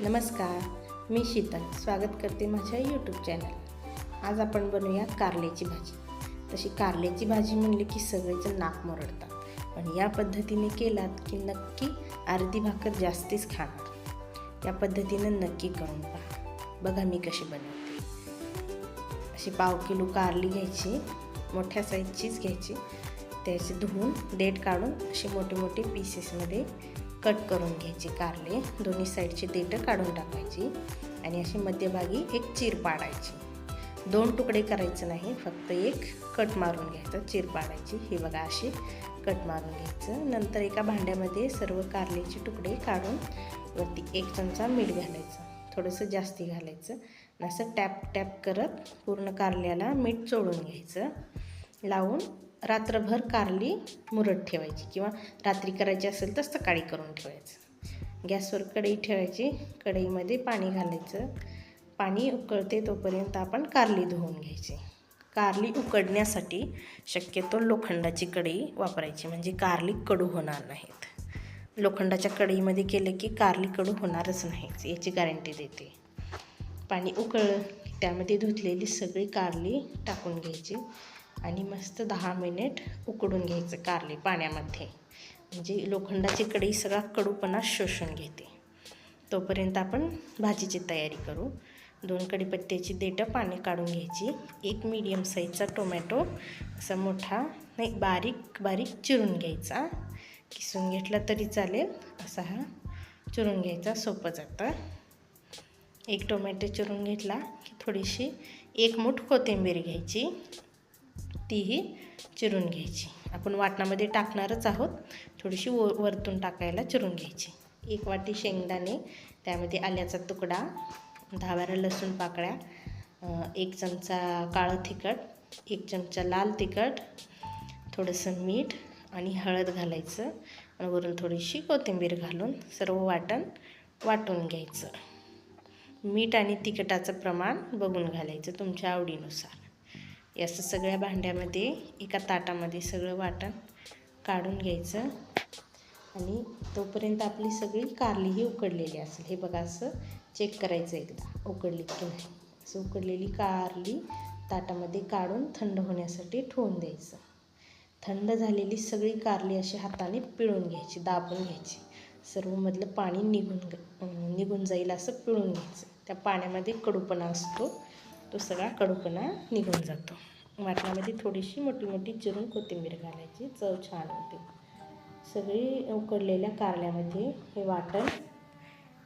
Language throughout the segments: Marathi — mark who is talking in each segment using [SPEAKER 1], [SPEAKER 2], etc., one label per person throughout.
[SPEAKER 1] नमस्कार मी शीतल स्वागत करते माझ्या यूट्यूब चॅनल आज आपण बनवूया कारल्याची भाजी. तशी कारल्याची भाजी म्हणली की सगळेजण नाक मोरडतात. पण या पद्धतीने केलात की नक्की अर्धी भाकर जास्तीच खाणार. या पद्धतीनं नक्की करून पहा. बघा मी कशी बनवते. अशी पाव किलो कारली घ्यायची मोठ्या साईजचीच घ्यायची. त्याचे धुवून देठ काढून असे मोठे मोठे पीसेसमध्ये कट करून घ्यायची कारले दोन्ही साईडची देठं काढून टाकायची आणि अशी मध्यभागी एक चीर पाडायची. दोन तुकडे करायचं नाही फक्त एक कट मारून घ्यायचं चीर पाडायची. हे बघा अशी कट मारून घ्यायचं. नंतर एका भांड्यामध्ये सर्व कारल्याचे तुकडे काढून वरती एक चमचा मीठ घालायचं. थोडंसं जास्ती घालायचं असं टॅप टॅप करत पूर्ण कारल्याला मीठ चोळून घ्यायचं. लावून रात्रभर कारली मुरत ठेवायची किंवा रात्री करायची असेल तर सकाळी करून ठेवायचं. गॅसवर कढई ठेवायची. कढईमध्ये पाणी घालायचं. पाणी उकळते तोपर्यंत आपण कारली धुवून घ्यायची. कारली उकडण्यासाठी शक्यतो लोखंडाची कढई वापरायची म्हणजे कारली कडू होणार नाहीत. लोखंडाच्या कढईमध्ये केलं की कारली कडू होणारच नाहीच याची गॅरंटी देते. पाणी उकळ त्यामध्ये धुतलेली सगळी कारली टाकून घ्यायची. आणि मस्त दहा मिनिट उकडून घ्यायचं कारले पाण्यामध्ये. म्हणजे लोखंडाची कढई सगळा कडूपणा शोषून घेते. तोपर्यंत आपण भाजीची तयारी करू. दोन कढीपत्त्याची देठं पाणी काढून घ्यायची. एक मीडियम साईजचा टोमॅटो असा मोठा नाही बारीक बारीक चिरून घ्यायचा. किसून घेतला तरी चालेल. असा हा चिरून घ्यायचा सोपं जातं एक टोमॅटो चिरून घेतला की थोडीशी एक मूठ कोथिंबीर घ्यायची. तीही चिरून घ्यायची. आपण वाटणामध्ये टाकणारच आहोत. थोडीशी व वरतून टाकायला चिरून घ्यायची. एक वाटी शेंगदाणे त्यामध्ये आल्याचा तुकडा दहा बारा लसूण पाकळ्या एक चमचा काळं तिखट एक चमचा लाल तिखट थोडंसं मीठ आणि हळद घालायचं आणि वरून थोडीशी कोथिंबीर घालून सर्व वाटण वाटून घ्यायचं. मीठ आणि तिखटाचं प्रमाण बघून घालायचं तुमच्या आवडीनुसार. याचं सगळ्या भांड्यामध्ये एका ताटामध्ये सगळं वाटण काढून घ्यायचं. आणि तोपर्यंत आपली सगळी कारली ही उकडलेली असेल. हे बघा असं चेक करायचं एकदा उकडली की नाही. असं उकडलेली कारली ताटामध्ये काढून थंड होण्यासाठी ठेवून द्यायचं. थंड झालेली सगळी कारली अशी हाताने पिळून घ्यायची दाबून घ्यायची. सर्व मधलं पाणी निघून निघून जाईल असं पिळून घ्यायचं. त्या पाण्यामध्ये कडूपणा असतो. तो सगळा कडूपणा निघून जातो. वाटणामध्ये थोडीशी मोठी मोठी चिरून कोथिंबीर घालायची. चव छान होते. सगळी उकडलेल्या कारल्यामध्ये हे वाटण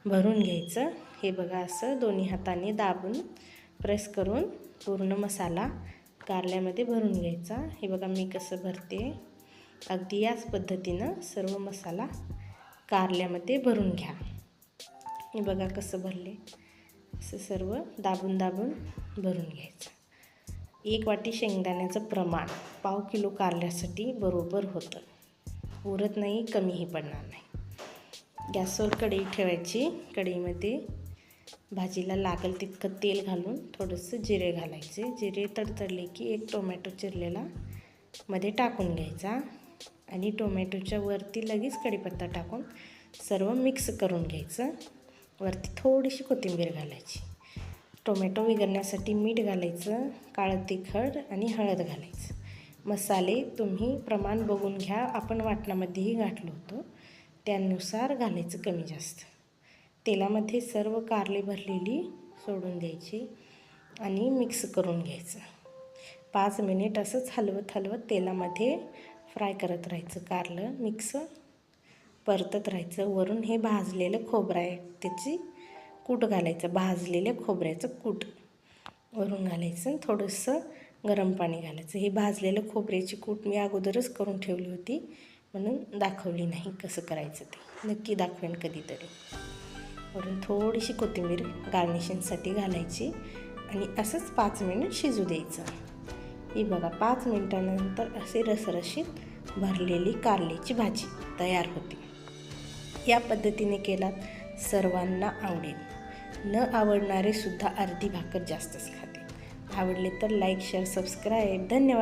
[SPEAKER 1] भरून घ्यायचं. हे बघा असं दोन्ही हाताने दाबून प्रेस करून पूर्ण मसाला कारल्यामध्ये भरून घ्यायचा. हे बघा मी कसं भरते. अगदी याच पद्धतीनं सर्व मसाला कारल्यामध्ये भरून घ्या. हे बघा कसं भरले. असं सर्व दाबून दाबून भरून घ्यायचं. एक वाटी शेंगदाण्याचं प्रमाण पाव किलो कारल्यासाठी बरोबर होतं. उरत नाही कमीही पडणार नाही. गॅसवर कढई ठेवायची. कढईमध्ये भाजीला लागेल तितकं तेल घालून थोडंसं जिरे घालायचे. जिरे तडतडले की एक टोमॅटो चिरलेला मध्ये टाकून घ्यायचा आणि टोमॅटोच्या वरती लगेच कढीपत्ता टाकून सर्व मिक्स करून घ्यायचं. वरती थोडीशी कोथिंबीर घालायची. टोमॅटो विगरण्यासाठी मीठ घालायचं काळं तिखट आणि हळद घालायचं. मसाले तुम्ही प्रमाण बघून घ्या आपण वाटणामध्येही घातलं होतं. त्यानुसार घालायचं कमी जास्त. तेलामध्ये सर्व कारले भरलेली सोडून द्यायची आणि मिक्स करून घ्यायचं. पाच मिनिट असंच हलवत हलवत तेलामध्ये फ्राय करत राहायचं कारलं मिक्स परतत राहायचं. वरून हे भाजलेलं खोबरं आहे. त्याची कूट घालायचं. भाजलेल्या खोबऱ्याचं कूट वरून घालायचं थोडंसं गरम पाणी घालायचं. हे भाजलेलं खोबऱ्याची कूट मी अगोदरच करून ठेवली होती. म्हणून दाखवली नाही कसं करायचं ते. नक्की दाखवेन कधीतरी. वरून थोडीशी कोथिंबीर गार्निशिंगसाठी घालायची आणि असंच पाच मिनिट शिजू द्यायचं. ही बघा पाच मिनटानंतर असे रसरशीत भरलेली कारल्याची भाजी तयार होती. या पद्धतीने केलात सर्वांना आवडेल. न आवडणारे सुद्धा अर्धी भाकर जास्तच खाते आवडले तर लाईक शेअर सबस्क्राईब धन्यवाद.